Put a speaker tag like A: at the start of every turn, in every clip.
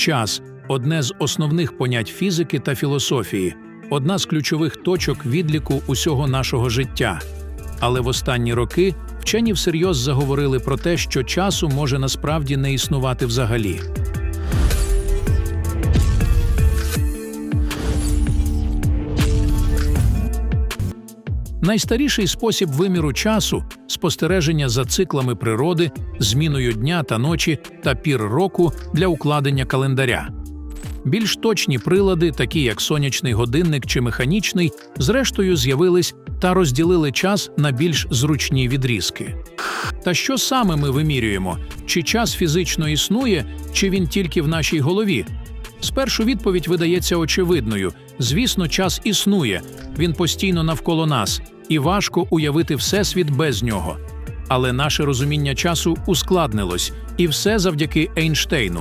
A: Час одне з основних понять фізики та філософії, одна з ключових точок відліку усього нашого життя. Але в останні роки вчені всерйоз заговорили про те, що часу може насправді не існувати взагалі. Найстаріший спосіб виміру часу спостереження за циклами природи, зміною дня та ночі та пір року для укладення календаря. Більш точні прилади, такі як сонячний годинник чи механічний, зрештою з'явились та розділили час на більш зручні відрізки. Та що саме ми вимірюємо? Чи час фізично існує, чи він тільки в нашій голові? Спершу відповідь видається очевидною. Звісно, час існує, він постійно навколо нас, і важко уявити всесвіт без нього. Але наше розуміння часу ускладнилось, і все завдяки Ейнштейну.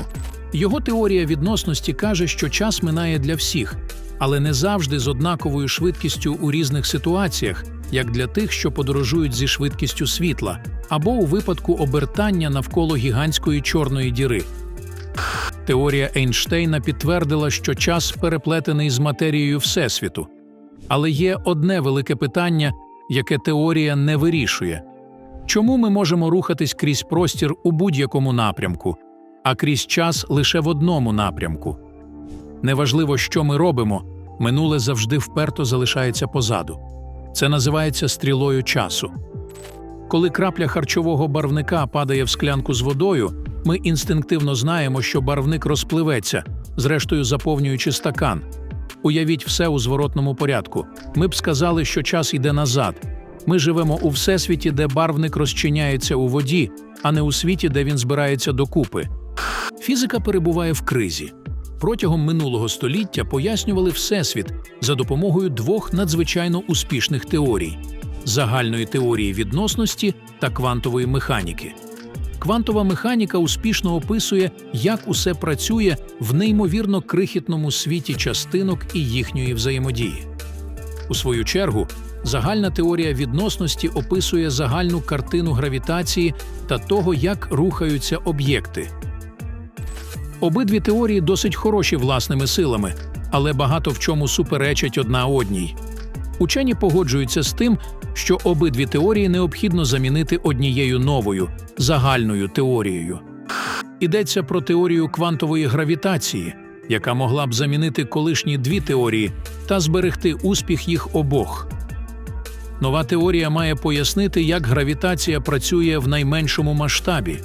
A: Його теорія відносності каже, що час минає для всіх, але не завжди з однаковою швидкістю у різних ситуаціях, як для тих, що подорожують зі швидкістю світла, або у випадку обертання навколо гігантської чорної діри. Теорія Ейнштейна підтвердила, що час переплетений з матерією Всесвіту. Але є одне велике питання, яке теорія не вирішує: чому ми можемо рухатись крізь простір у будь-якому напрямку, а крізь час лише в одному напрямку? Неважливо, що ми робимо, минуле завжди вперто залишається позаду. Це називається стрілою часу. Коли крапля харчового барвника падає в склянку з водою, ми інстинктивно знаємо, що барвник розпливеться, зрештою заповнюючи стакан. Уявіть все у зворотному порядку. Ми б сказали, що час йде назад. Ми живемо у всесвіті, де барвник розчиняється у воді, а не у світі, де він збирається докупи. Фізика перебуває в кризі. Протягом минулого століття пояснювали всесвіт за допомогою двох надзвичайно успішних теорій загальної теорії відносності та квантової механіки. Квантова механіка успішно описує, як усе працює в неймовірно крихітному світі частинок і їхньої взаємодії. У свою чергу, загальна теорія відносності описує загальну картину гравітації та того, як рухаються об'єкти. Обидві теорії досить хороші власними силами, але багато в чому суперечать одна одній. Учені погоджуються з тим, що обидві теорії необхідно замінити однією новою загальною теорією. Йдеться про теорію квантової гравітації, яка могла б замінити колишні дві теорії та зберегти успіх їх обох. Нова теорія має пояснити, як гравітація працює в найменшому масштабі.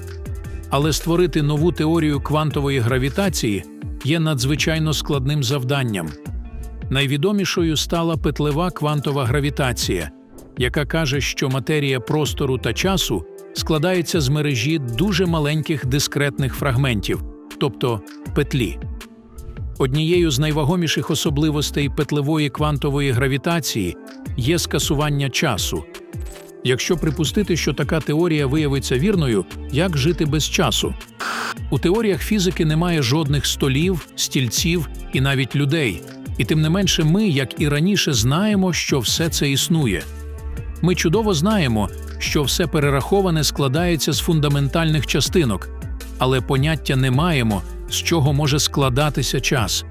A: Але створити нову теорію квантової гравітації є надзвичайно складним завданням. Найвідомішою стала петлева квантова гравітація, яка каже, що матерія простору та часу складається з мережі дуже маленьких дискретних фрагментів, тобто петлі. Однією з найвагоміших особливостей петлевої квантової гравітації є скасування часу. Якщо припустити, що така теорія виявиться вірною, як жити без часу? У теоріях фізики немає жодних столів, стільців і навіть людей. І тим не менше, ми, як і раніше, знаємо, що все це існує. Ми чудово знаємо, що все перераховане складається з фундаментальних частинок, але поняття не маємо, з чого може складатися час.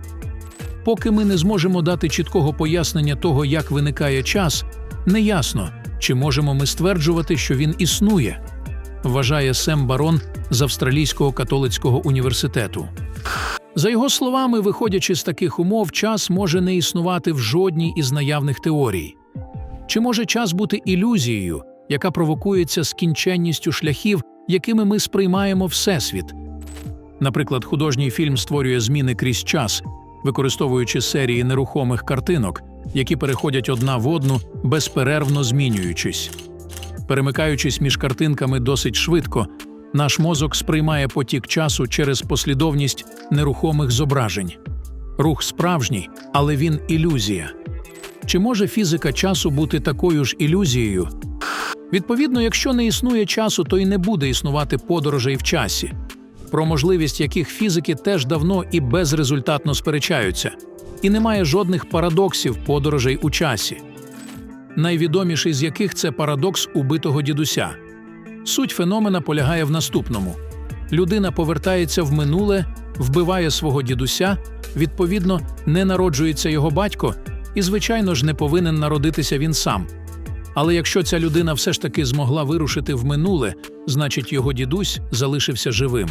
A: Поки ми не зможемо дати чіткого пояснення того, як виникає час, неясно, чи можемо ми стверджувати, що він існує, вважає Сем Барон з Австралійського католицького університету. За його словами, виходячи з таких умов, час може не існувати в жодній із наявних теорій. Чи може час бути ілюзією, яка провокується скінченністю шляхів, якими ми сприймаємо Всесвіт? Наприклад, художній фільм створює зміни крізь час, використовуючи серії нерухомих картинок, які переходять одна в одну, безперервно змінюючись. Перемикаючись між картинками досить швидко, наш мозок сприймає потік часу через послідовність нерухомих зображень. Рух справжній, але він ілюзія. Чи може фізика часу бути такою ж ілюзією? Відповідно, якщо не існує часу, то й не буде існувати подорожей в часі, про можливість яких фізики теж давно і безрезультатно сперечаються, і немає жодних парадоксів подорожей у часі. Найвідоміший з яких це парадокс убитого дідуся. Суть феномена полягає в наступному: людина повертається в минуле вбиває свого дідуся, відповідно, не народжується його батько, і, звичайно ж, не повинен народитися він сам. Але якщо ця людина все ж таки змогла вирушити в минуле, значить його дідусь залишився живим.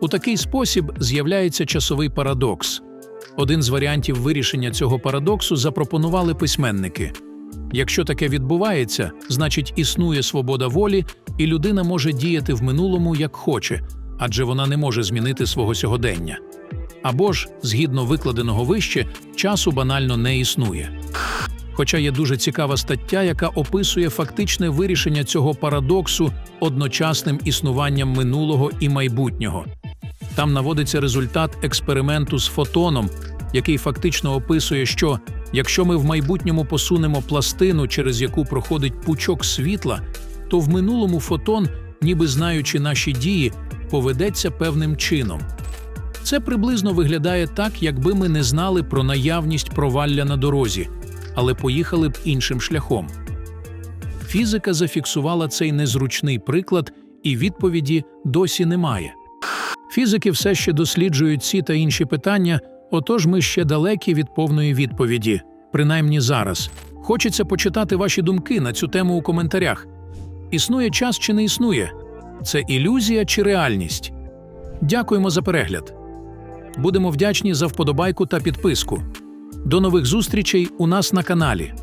A: У такий спосіб з'являється часовий парадокс. Один з варіантів вирішення цього парадоксу запропонували письменники. Якщо таке відбувається, значить існує свобода волі, і людина може діяти в минулому як хоче, адже вона не може змінити свого сьогодення. Або ж, згідно викладеного вище, часу банально не існує. Хоча є дуже цікава стаття, яка описує фактичне вирішення цього парадоксу одночасним існуванням минулого і майбутнього. Там наводиться результат експерименту з фотоном, який фактично описує, що якщо ми в майбутньому посунемо пластину, через яку проходить пучок світла, то в минулому фотон, ніби знаючи наші дії, поведеться певним чином. Це приблизно виглядає так, якби ми не знали про наявність провалля на дорозі, але поїхали б іншим шляхом. Фізика зафіксувала цей незручний приклад, і відповіді досі немає. Фізики все ще досліджують ці та інші питання, отож ми ще далекі від повної відповіді, принаймні зараз. Хочеться почитати ваші думки на цю тему у коментарях. Існує час чи не існує? Це ілюзія чи реальність? Дякуємо за перегляд. Будемо вдячні за вподобайку та підписку. До нових зустрічей у нас на каналі.